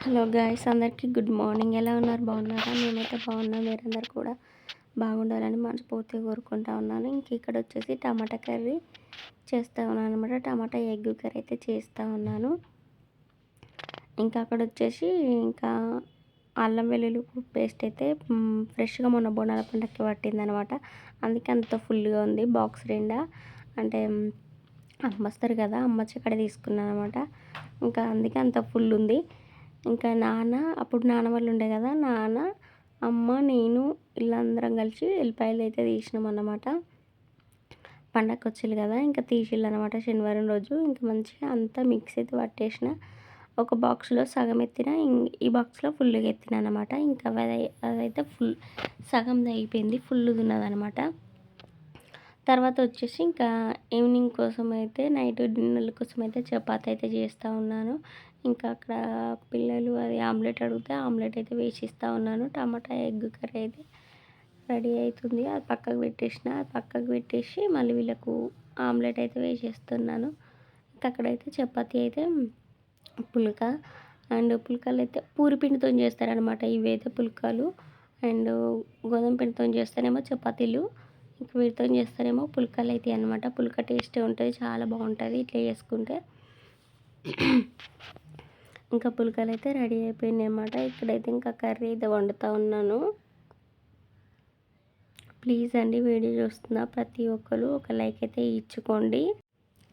Hello guys అందరికీ good morning. ఎలా ఉన్నారు? బాగున్నారా? మేమైతే బాగున్నాం. మీరందరూ కూడా బాగుండాలని మనస్ఫూర్తిగా కోరుకుంటా ఉన్నాను. ఇంక ఇక్కడ వచ్చేసి టమాటా కర్రీ చేస్తూ ఉన్నాను అనమాట టమాటా ఎగ్ కర్రీ అయితే చేస్తూ ఉన్నాను. ఇంకా అక్కడ వచ్చేసి ఇంకా అల్లం వెల్లుల్లి పేస్ట్ అయితే ఫ్రెష్గా మొన్న బోనాల పండక్కి పట్టింది అనమాట అందుకే అంత ఫుల్గా ఉంది బాక్స్ నిండా. అంటే అమ్మస్తారు కదా అమ్మచ్చి అక్కడ తీసుకున్నాను అనమాట ఇంకా అందుకే అంత ఫుల్ ఉంది. ఇంకా నాన్న అప్పుడు నాన్న వాళ్ళు ఉండే కదా నాన్న అమ్మ నేను వీళ్ళందరం కలిసి ఎల్లిపాయలు అయితే తీసినాం అన్నమాట. పండగకి వచ్చేది కదా ఇంకా తీసిళ్ళు అనమాట శనివారం రోజు ఇంకా మంచిగా అంతా మిక్స్ అయితే పట్టేసిన. ఒక బాక్స్లో సగం ఎత్తిన ఈ బాక్స్లో ఫుల్గా ఎత్తిన అనమాట ఇంకా అదైతే ఫుల్ సగం అయిపోయింది ఫుల్ ఉన్నదనమాట తర్వాత వచ్చేసి ఇంకా ఈవినింగ్ కోసం అయితే నైట్ డిన్నర్ కోసం అయితే చపాతి అయితే చేస్తూ ఉన్నాను. ఇంకా అక్కడ పిల్లలు అది ఆమ్లెట్ అడిగితే ఆమ్లెట్ అయితే వేసిస్తూ ఉన్నాను. టమాటా ఎగ్ కర్రీ అయితే రెడీ అవుతుంది అది పక్కకు పెట్టేసిన అది పక్కకు పెట్టేసి మళ్ళీ వీళ్ళకు ఆమ్లెట్ అయితే వేసేస్తున్నాను. ఇంకా అక్కడైతే చపాతి అయితే పుల్క అండ్ పుల్కాలు అయితే పూరి పిండితో చేస్తారనమాట ఇవైతే పుల్కాలు అండ్ గోధుమ పిండితో చేస్తారేమో చపాతీలు. ఇంక వీటితో చేస్తారేమో పుల్కలు అయితే అనమాట పుల్క టేస్ట్ ఉంటుంది చాలా బాగుంటుంది. ఇట్లా చేసుకుంటే ఇంకా పుల్కలు అయితే రెడీ అయిపోయినాయి అనమాట ఇక్కడైతే ఇంకా కర్రీ అయితే వండుతూ ఉన్నాను. ప్లీజ్ అండి వీడియో చూస్తున్న ప్రతి ఒక్కరు ఒక లైక్ అయితే ఇచ్చుకోండి.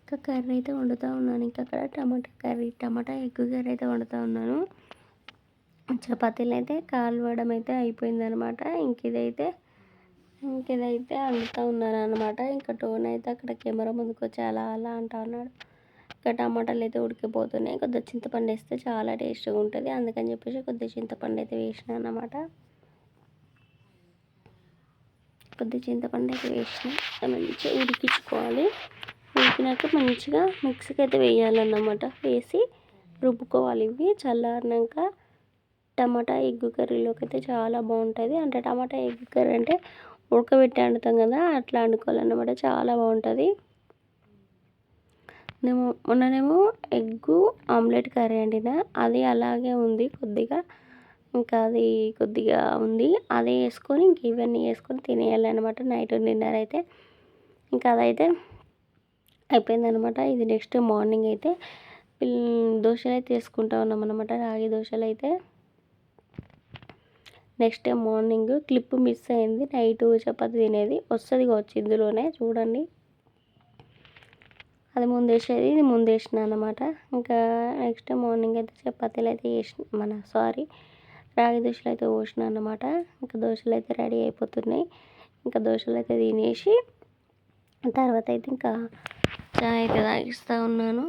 ఇంకా కర్రీ అయితే వండుతూ ఉన్నాను. ఇంకా అక్కడ tomato curry tomato egg curry అయితే వండుతూ ఉన్నాను. చపాతీలు అయితే కాలువడం అయితే అయిపోయిందనమాట ఇంక ఇదైతే ఇదైతే వండుతూ ఉన్నాను అనమాట ఇంకా టోన్ అయితే అక్కడ కెమెరా ముందుకు వచ్చి అలా అలా అంటా ఉన్నాడు. ఇంకా టమాటాలు అయితే ఉడికిపోతున్నాయి. కొద్దిగా చింతపండు వేస్తే చాలా టేస్ట్గా ఉంటుంది. అందుకని చెప్పేసి కొద్దిగా చింతపండు అయితే వేసిన అనమాట కొద్దిగా చింతపండు అయితే వేసిన. మంచిగా ఉడికించుకోవాలి. ఉడికినాక మంచిగా మిక్సీకి అయితే వేయాలన్నమాట. వేసి రుబ్బుకోవాలి. ఇవి చల్లారినాక టమాటా ఎగ్ కర్రీలోకి అయితే చాలా బాగుంటుంది. అంటే టమాటా ఎగ్ కర్రీ అంటే ఉడకబెట్టి వండుతాం కదా అట్లా వండుకోవాలన్నమాట చాలా బాగుంటుంది. నేను మొన్ననేమో ఎగ్గు ఆమ్లెట్ కర్రీ వండిన అది అలాగే ఉంది కొద్దిగా. ఇంకా అది కొద్దిగా ఉంది. అదే వేసుకొని ఇంక ఇవన్నీ వేసుకొని తినేయాలన్నమాట. నైట్ డిన్నర్ అయితే. ఇంకా అదైతే అయిపోయిందనమాట ఇది నెక్స్ట్ మార్నింగ్ అయితే. దోశలు అయితే వేసుకుంటా ఉన్నాం అనమాట రాగి దోశలు అయితే next day morning clip miss అయింది. నైట్ చపాతి తినేది. వస్తుంది కావచ్చు ఇందులోనే. చూడండి. అది ముందేసేది ఇది ముందేసిన అనమాట ఇంకా నెక్స్ట్ మార్నింగ్ అయితే చపాతీలు అయితే వేసిన మన సారీ రాగి దోశలు అయితే పోసిన అనమాట ఇంకా దోశలు అయితే రెడీ అయిపోతున్నాయి. ఇంకా దోశలు అయితే తినేసి తర్వాత అయితే ఇంకా చాయ్ అయితే తాగిస్తూ ఉన్నాను.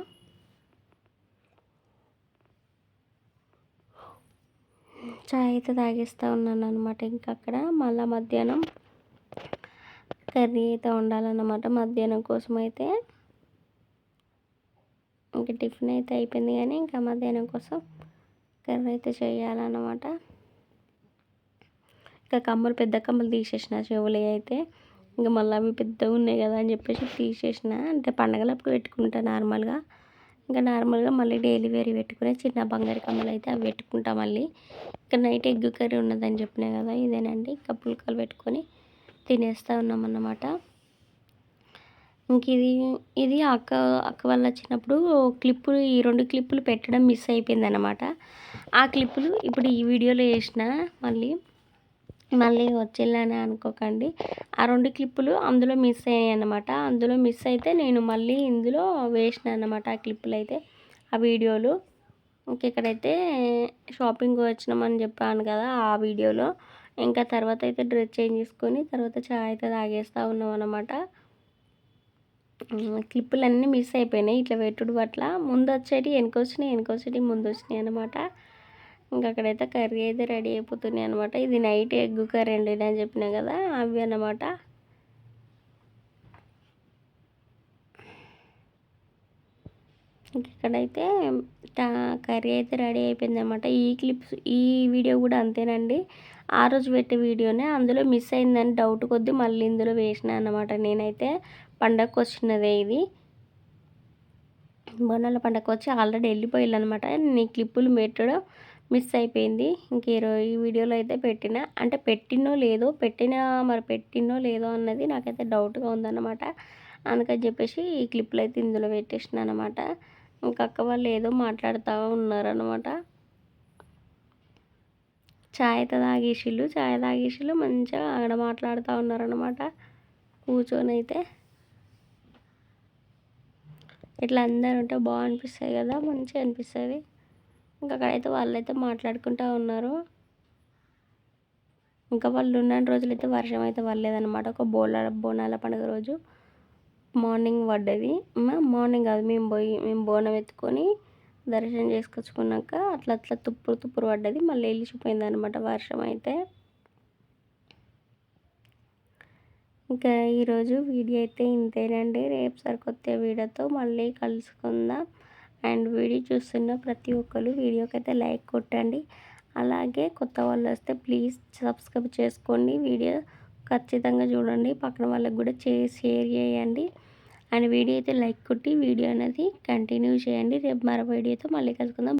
చాయ్ అయితే తాగిస్తూ ఉన్నాను అనమాట ఇంకా అక్కడ మళ్ళీ మధ్యాహ్నం కర్రీ అయితే ఉండాలన్నమాట మధ్యాహ్నం కోసం అయితే ఇంకా టిఫిన్ అయితే అయిపోయింది కానీ ఇంకా మధ్యాహ్నం కోసం కర్రీ అయితే చేయాలన్నమాట. ఇంకా కమ్మలు పెద్ద కమ్మలు తీసేసిన చెవులు అయితే. ఇంకా మళ్ళీ అవి పెద్దగా ఉన్నాయి కదా అని చెప్పేసి తీసేసిన. అంటే పండగలప్పుడు పెట్టుకుంటా నార్మల్గా. ఇంకా నార్మల్గా మళ్ళీ డైలీ వేరే పెట్టుకునే చిన్న బంగారు కమ్మలు అయితే అవి పెట్టుకుంటాం మళ్ళీ. ఇంకా నైట్ ఎగ్ కర్రీ ఉన్నదని చెప్పినా కదా ఇదేనండి. ఇంకా పుల్కలు పెట్టుకొని తినేస్తూ ఉన్నామన్నమాట. ఇంక ఇది ఇది అక్క అక్క వల్ల వచ్చినప్పుడు క్లిప్పులు ఈ రెండు క్లిప్పులు పెట్టడం మిస్ అయిపోయింది అనమాట ఆ క్లిప్పులు ఇప్పుడు ఈ వీడియోలో వేసిన మళ్ళీ మళ్ళీ వచ్చేళ్ళని అనుకోకండి. ఆ రెండు క్లిప్పులు అందులో మిస్ అయ్యాయి అనమాట అందులో మిస్ అయితే నేను మళ్ళీ ఇందులో వేసిన అనమాట ఆ క్లిప్పులు అయితే ఆ వీడియోలు. ఇంకెక్కడైతే షాపింగ్ వచ్చినామని చెప్పాను కదా ఆ వీడియోలో. ఇంకా తర్వాత అయితే డ్రెస్ చేంజ్ చేసుకొని తర్వాత చాయ్ అయితే తాగేస్తూ ఉన్నాం అనమాట క్లిప్పులన్నీ మిస్ అయిపోయినాయి. ఇట్లా పెట్టుడు పట్ల ముందు వచ్చేటి వెనక వచ్చినాయి ముందు వచ్చినాయి అనమాట ఇంకా అక్కడైతే కర్రీ అయితే రెడీ అయిపోతున్నాయి అనమాట ఇది నైట్ ఎగ్ కర్రీ అండి నేను చెప్పినా కదా అవి అనమాట ఇక్కడైతే కర్రీ అయితే రెడీ అయిపోయింది అనమాట ఈ క్లిప్స్ ఈ వీడియో కూడా అంతేనండి. ఆ రోజు పెట్టే వీడియోనే అందులో మిస్ అయిందని డౌట్ కొద్దీ మళ్ళీ ఇందులో వేసిన అనమాట నేనైతే పండగకు వచ్చినదే ఇది. బోనాల పండగకు వచ్చి ఆల్రెడీ వెళ్ళిపోయాను అనమాట నీ క్లిప్పులు పెట్టడం మిస్ అయిపోయింది. ఇంక ఈ వీడియోలో అయితే పెట్టిన అంటే పెట్టినో లేదో పెట్టినా మరి పెట్టినో లేదో అన్నది నాకైతే డౌట్గా ఉందన్నమాట. అందుకని చెప్పేసి ఈ క్లిప్లు అయితే ఇందులో పెట్టేసిన అనమాట ఇంకా అక్క వాళ్ళు ఏదో మాట్లాడుతూ ఉన్నారనమాట ఛాయ్ అయితే తాగేసిళ్ళు ఛాయ్ తాగేసిళ్ళు మంచిగా అక్కడ మాట్లాడుతూ ఉన్నారనమాట కూర్చొని అయితే. ఇట్లా అందరు ఉంటే బాగా అనిపిస్తుంది కదా మంచిగా అనిపిస్తుంది. ఇంకా అక్కడైతే వాళ్ళైతే మాట్లాడుకుంటూ ఉన్నారు. ఇంకా వాళ్ళు ఉన్న రోజులైతే వర్షం అయితే పడలేదన్నమాట. ఒక బోనాల బోనాల పండుగ రోజు మార్నింగ్ పడ్డది. మార్నింగ్ కాదు మేము పోయి మేము బోనం ఎత్తుకొని దర్శనం చేసుకొచ్చుకున్నాక అట్లా అట్లా తుప్పురు తుప్పురు పడ్డది. మళ్ళీ వెళ్ళిపోయింది అనమాట వర్షం అయితే. ఇంకా ఈరోజు వీడియో అయితే ఇంతేనండి. రేపు సరికొత్త వీడియోతో మళ్ళీ కలుసుకుందాం. అండ్ వీడియో చూస్తున్న ప్రతి ఒక్కరు వీడియోకి అయితే లైక్ కొట్టండి. అలాగే కొత్త వాళ్ళు వస్తే ప్లీజ్ సబ్స్క్రైబ్ చేసుకోండి. వీడియో ఖచ్చితంగా చూడండి. పక్కన వాళ్ళకి కూడా షేర్ చేయండి. అండ్ వీడియో అయితే లైక్ కొట్టి వీడియో అనేది కంటిన్యూ చేయండి. రేపు మరో వీడియోతో మళ్ళీ కలుసుకుందాం.